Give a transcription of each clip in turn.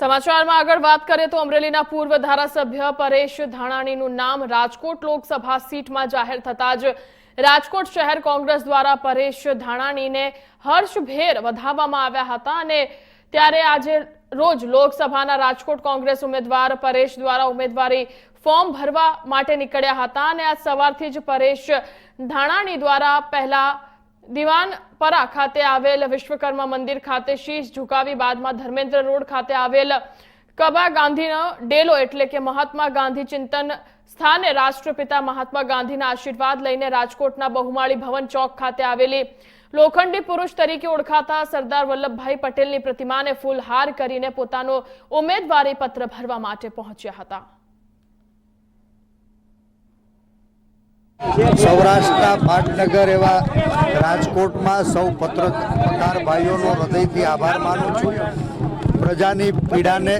સમાચારમાં આગળ વાત કરીએ તો અમરેલીના પૂર્વ ધારાસભ્ય પરેશ ધાણાણીનું નામ રાજકોટ લોકસભા સીટમાં જાહેર થતા જ રાજકોટ શહેર કોંગ્રેસ દ્વારા પરેશ ધાણાણીને હર્ષભેર વધાવવામાં આવ્યા હતા અને ત્યારે આજે રોજ લોકસભાના રાજકોટ કોંગ્રેસ ઉમેદવાર પરેશ દ્વારા ઉમેદવારી ફોર્મ ભરવા માટે નીકળ્યા હતા અને આજ સવારથી જ પરેશ ધાણાણી દ્વારા પહેલા દિવાનપરા ખાતે આવેલ વિશ્વકર્મા મંદિર ખાતે શીશ ઝુકાવી બાદમાં ધર્મેન્દ્ર રોડ ખાતે આવેલ કબા ગાંધીનો ડેલો એટલે કે મહાત્મા ગાંધી ચિંતન સ્થાને રાષ્ટ્રપિતા મહાત્મા ગાંધીના આશીર્વાદ લઈને રાજકોટના બહુમાળી ભવન ચોક ખાતે આવેલી લોખંડી પુરુષ તરીકે ઓળખાતા સરદાર વલ્લભભાઈ પટેલની પ્રતિમાને ફૂલહાર કરીને પોતાનો ઉમેદવારી પત્ર ભરવા માટે પહોંચ્યા હતા. સૌરાષ્ટ્રના પાટનગર એવા રાજકોટમાં સૌ પત્રકાર ભાઈઓનો હૃદયથી આભાર માનું છું. પ્રજાની પીડાને,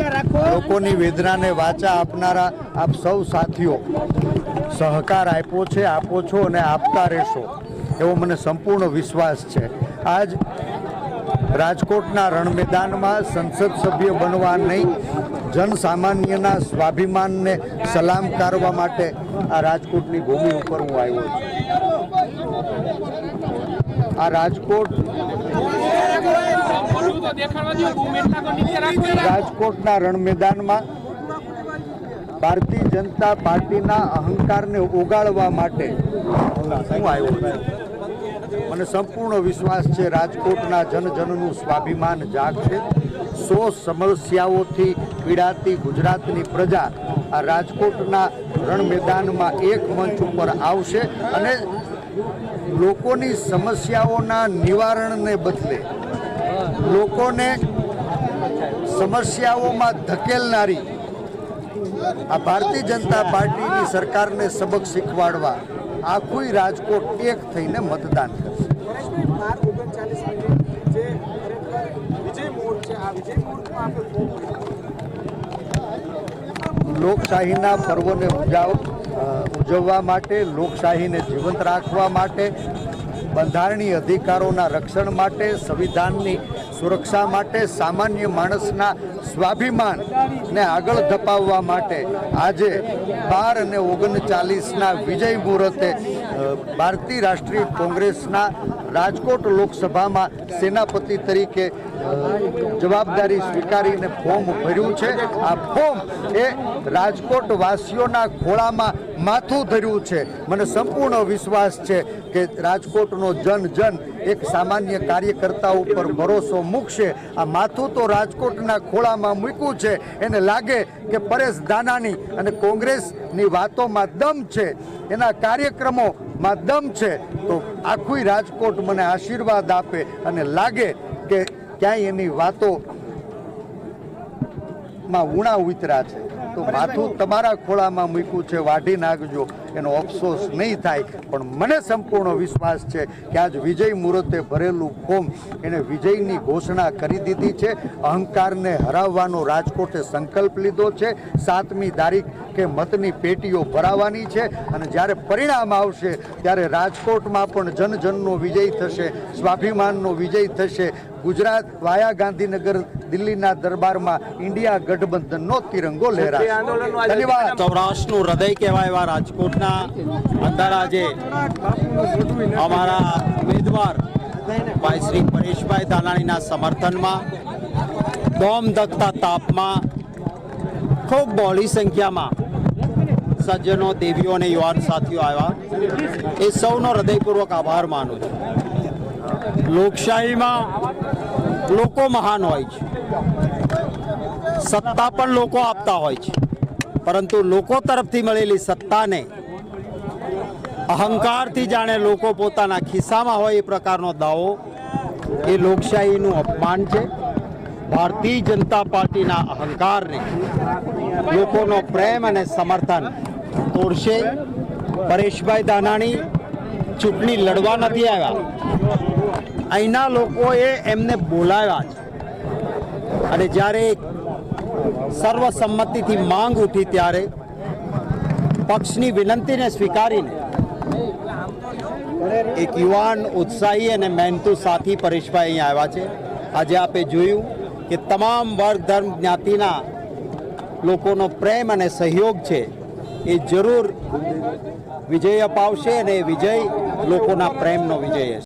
લોકોની વેદનાને વાચા આપનારા આપ સૌ સાથીઓ, સહકાર આપ્યો છે, આપો છો અને આપતા રહેશો એવો મને સંપૂર્ણ વિશ્વાસ છે. આજ રાજકોટના રણમેદાનમાં સંસદ સભ્ય બનવા નહીં જનસામાન્યના સ્વાભિમાનને સલામ કરવા માટે આ રાજકોટની ભૂમિ ઉપર હું આવ્યો છું. આ રાજકોટ રાજકોટના રણ મેદાનમાં ભારતીય જનતા પાર્ટીના અહંકારને ઓગાળવા માટે હું આવ્યો છું. મને સંપૂર્ણ વિશ્વાસ છે, રાજકોટના જનજનનું સ્વાભિમાન જાગશે. સો સમસ્યાઓથી પીડાતી ગુજરાતની પ્રજા આ રાજકોટના રણ મેદાનમાં એક મંચ ઉપર આવશે અને લોકોની સમસ્યાઓના નિવારણને બદલે લોકોને સમસ્યાઓમાં ધકેલનારી આ ભારતીય જનતા પાર્ટીની સરકારને સબક શીખવાડવા આખું રાજકોટ એક થઈને મતદાન કરશે. લોકશાહીના પર્વને ઉજાવ ઉજવવા માટે લોકશાહીને જીવંત રાખવા માટે બંધારણીય અધિકારોના રક્ષણ માટે સંવિધાનની સુરક્ષા માટે સામાન્ય માણસના સ્વાભિમાનને આગળ ધપાવવા માટે આજે બાર અને ઓગણચાલીસના વિજય મુહૂર્તે ભારતીય રાષ્ટ્રીય કોંગ્રેસના રાજકોટ લોકસભામાં સેનાપતિ તરીકે જવાબદારી સ્વીકારીને ફોર્મ ભર્યું છે. આ ફોર્મ એ રાજકોટ વાસીઓના ખોળામાં માથું ધર્યું છે. મને સંપૂર્ણ વિશ્વાસ છે કે રાજકોટનો જન જન એક સામાન્ય કાર્યકર્તા ઉપર ભરોસો મૂકશે. આ માથું તો રાજકોટના ખોળામાં મૂક્યું છે. એને લાગે કે પરેશ દાનાની અને કોંગ્રેસની વાતોમાં દમ છે. એના કાર્યક્રમોમાં દમ છે. તો આખું રાજકોટ મને આશીર્વાદ આપે અને લાગે કે ક્યાંય એની વાતો માં ઉણા ઉતરા છે. તો માથું તમારા ખોળામાં મૂક્યું છે વાઢી નાખજો. એનો અફસોસ નહીં થાય. પણ મને સંપૂર્ણ વિશ્વાસ છે કે આજ વિજય મુહૂર્તે ભરેલું ફોર્મ એને વિજયની ઘોષણા કરી દીધી છે. અહંકારને હરાવવાનો રાજકોટે સંકલ્પ લીધો છે. સાતમી તારીખ કે મતની પેટીઓ ભરાવાની છે અને જ્યારે પરિણામ આવશે ત્યારે રાજકોટમાં પણ જનજનનો વિજય થશે સ્વાભિમાનનો વિજય થશે. ગુજરાત વાયા ગાંધીનગર દિલ્હીના દરબારમાં ઇન્ડિયા ગઠબંધનનો તિરંગો લહેરાશે. ધન્યવાદ. સૌરાષ્ટ્રનું હૃદય કહેવાય એવા રાજકોટના અંદર આજે અમારા ઉમેદવાર ભાઈ શ્રી પરેશભાઈ દાલાણીના સમર્થનમાં બોમ્બ દગતા તાપમાં ખૂબ બહોળી સંખ્યામાં સજ્જનો દેવીઓ અને યુવાન સાથીઓ આવ્યા. એ સૌનો હૃદયપૂર્વક આભાર માનું છું. લોકશાહીમાં લોકો મહાન હોય છે. સત્તા પણ લોકો આપતા હોય છે. પરંતુ લોકો તરફથી મળેલી સત્તાને અહંકારથી જાણે લોકો પોતાના ખિસ્સામાં હોય એ પ્રકારનો દાવો એ લોકશાહીનું અપમાન છે. ભારતીય જનતા પાર્ટીના અહંકારને લોકોનો પ્રેમ અને સમર્થન તોડશે. પરેશભાઈ દાનાણી ચૂંટણી લડવા નથી આવ્યા. અહીંના લોકોએ એમને બોલાવ્યા છે અને જ્યારે સર્વસંમતિથી માંગ ઉઠી ત્યારે પક્ષની વિનંતીને સ્વીકારીને એક યુવાન ઉત્સાહી અને મહેનતુ સાથી પરેશભાઈ અહીં આવ્યા છે. આજે આપે જોયું કે તમામ વર્ગ ધર્મ જ્ઞાતિના લોકોનો પ્રેમ અને સહયોગ છે એ જરૂર વિજય અપાવશે અને વિજય લોકોના પ્રેમનો વિજય હશે.